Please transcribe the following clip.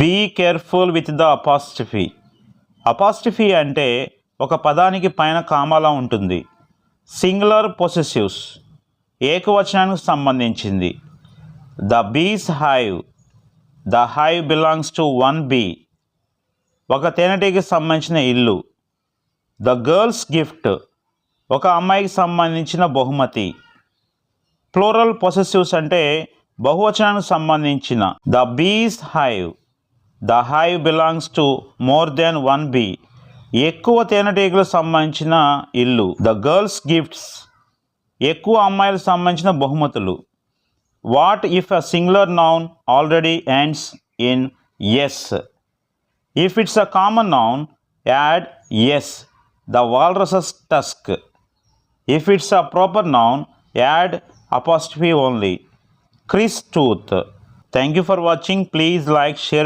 Be careful with the apostrophe apostrophe అంటే ఒక పదానికి పైన కామాలా ఉంటుంది. సింగులర్ పొసెసివ్స్ ఏకవచనానికి సంబంధించింది. The bee's hive the hive belongs to one bee ఒక తేనెటీకి సంబంధించిన ఇల్లు. ద గర్ల్స్ గిఫ్ట్ ఒక అమ్మాయికి సంబంధించిన బహుమతి. ప్లోరల్ పొసెసివ్స్ అంటే బహువచనానికి సంబంధించిన. The bees' hive the hive belongs to more than one bee ఎక్కువ తేనెటీగలకు సంబంధించిన ఇల్లు. ద గర్ల్స్ గిఫ్ట్స్ ఎక్కువ అమ్మాయిలకు సంబంధించిన బహుమతులు. What if a singular noun already ends in s if it's a common noun add s the walrus's tusk if it's a proper noun add apostrophe only Chris' tooth thank you for watching please like share